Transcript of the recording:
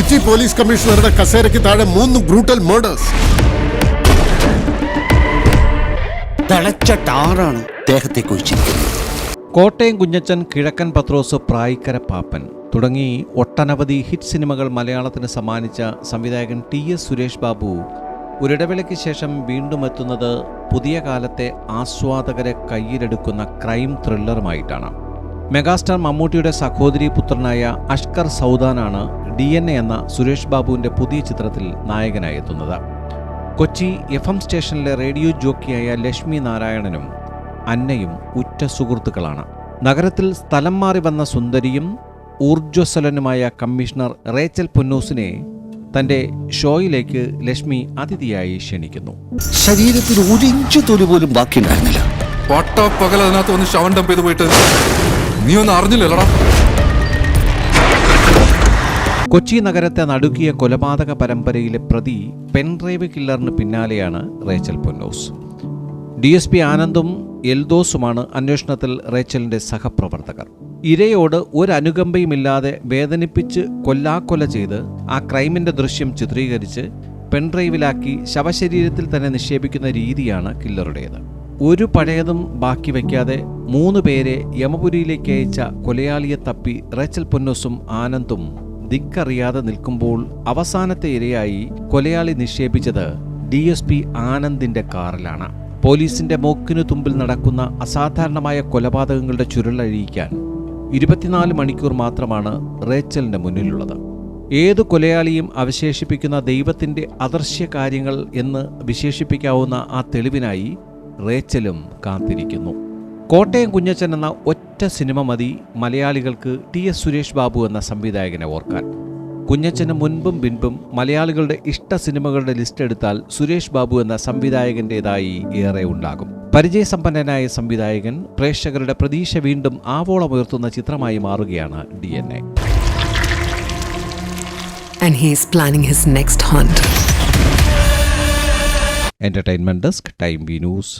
City police കമ്മീഷണറുടെ കസേരയ്ക്ക് താഴെ മൂന്ന് ബ്രൂട്ടൽ തിളച്ച ടാറാണ് ദേഹത്തെ കോട്ടയം കുഞ്ഞച്ചൻ കിഴക്കൻ പത്രോസ് പ്രായിക്കര പാപ്പൻ തുടങ്ങി ഒട്ടനവധി ഹിറ്റ് സിനിമകൾ മലയാളത്തിന് സമ്മാനിച്ച സംവിധായകൻ ടി എസ് സുരേഷ് ബാബു. ഒരിടവേളയ്ക്ക് ശേഷം വീണ്ടും എത്തുന്നത് പുതിയ കാലത്തെ ആസ്വാദകരെ കയ്യിലെടുക്കുന്ന ക്രൈം ത്രില്ലറുമായിട്ടാണ് മെഗാസ്റ്റാർ മമ്മൂട്ടിയുടെ സഹോദരി പുത്രനായ അഷ്കർ സൗദാനാണ് ഡി എൻ എ എന്ന സുരേഷ് ബാബുവിന്റെ പുതിയ ചിത്രത്തിൽ നായകനായി എത്തുന്നത്. കൊച്ചി എഫ് എം സ്റ്റേഷനിലെ റേഡിയോ ജോക്കിയായ ലക്ഷ്മി നാരായണനും അന്നയും ഉറ്റ സുഹൃത്തുക്കളാണ്. നഗരത്തിൽ സ്ഥലം മാറി വന്ന സുന്ദരിയും ഊർജസ്വലനുമായ കമ്മീഷണർ റേച്ചൽ പൊന്നൂസിനെ തന്റെ ഷോയിലേക്ക് ലക്ഷ്മി അതിഥിയായി ക്ഷണിക്കുന്നു. ശരീരത്തിൽ ഒരു ഇഞ്ച് തൊലി പോലും ബാക്കിയുണ്ടായിരുന്നില്ല. പട്ട പകൽ അതിനകത്ത് വന്ന് ശവൻ ഡംപ് ചെയ്ത് പോയിട്ട് നീ ഒന്നും അറിഞ്ഞില്ലല്ലടാ. കൊച്ചി നഗരത്തെ നടുക്കിയ കൊലപാതക പരമ്പരയിലെ പ്രതി പെൻഡ്രൈവ് കില്ലറിന് പിന്നാലെയാണ് Rachel Ponnose. D S P ആനന്ദും എൽദോസുമാണ് അന്വേഷണത്തിൽ റേച്ചലിന്റെ സഹപ്രവർത്തകർ. ഇരയോട് ഒരനുകമ്പയുമില്ലാതെ വേദനിപ്പിച്ച് കൊല്ലാക്കൊല ചെയ്ത് ആ ക്രൈമിന്റെ ദൃശ്യം ചിത്രീകരിച്ച് പെൺഡ്രൈവിലാക്കി ശവശരീരത്തിൽ തന്നെ നിക്ഷേപിക്കുന്ന രീതിയാണ് കില്ലറുടേത്. ഒരു പഴയതും ബാക്കി വയ്ക്കാതെ മൂന്ന് പേരെ യമപുരിയിലേക്ക് അയച്ച കൊലയാളിയെ തപ്പി റേച്ചൽ പൊന്നോസും ആനന്ദും ദിക്കറിയാതെ നിൽക്കുമ്പോൾ അവസാനത്തെ ഇരയായി കൊലയാളി നിക്ഷേപിച്ചത് ഡി എസ് പി ആനന്ദിന്റെ കാറിലാണ്. പോലീസിന്റെ മൂക്കിനു തുമ്പിൽ നടക്കുന്ന അസാധാരണമായ കൊലപാതകങ്ങളുടെ ചുരുളഴിയിക്കാൻ ഇരുപത്തിനാല് മണിക്കൂർ മാത്രമാണ് റേച്ചലിന്റെ മുന്നിലുള്ളത്. ഏതു കൊലയാളിയും അവശേഷിപ്പിക്കുന്ന ദൈവത്തിന്റെ അദർശ്യ കാര്യങ്ങൾ എന്ന് വിശേഷിപ്പിക്കാവുന്ന ആ തെളിവിനായി റേച്ചലും കാത്തിരിക്കുന്നു. കോട്ടയം കുഞ്ഞച്ചൻ എന്ന ഒറ്റ സിനിമ മതി മലയാളികൾക്ക് ടി എസ് സുരേഷ് ബാബു എന്ന സംവിധായകനെ ഓർക്കാൻ. കുഞ്ഞച്ചന് മുൻപും പിൻപും മലയാളികളുടെ ഇഷ്ട സിനിമകളുടെ ലിസ്റ്റ് എടുത്താൽ സുരേഷ് ബാബു എന്ന സംവിധായകന്റെതായി ഏറെ ഉണ്ടാകും. പരിചയസമ്പന്നനായ സംവിധായകൻ പ്രേക്ഷകരുടെ പ്രതീക്ഷ വീണ്ടും ആവോളമുയർത്തുന്ന ചിത്രമായി മാറുകയാണ് D N A. And he is planning his next hunt. Entertainment desk time V news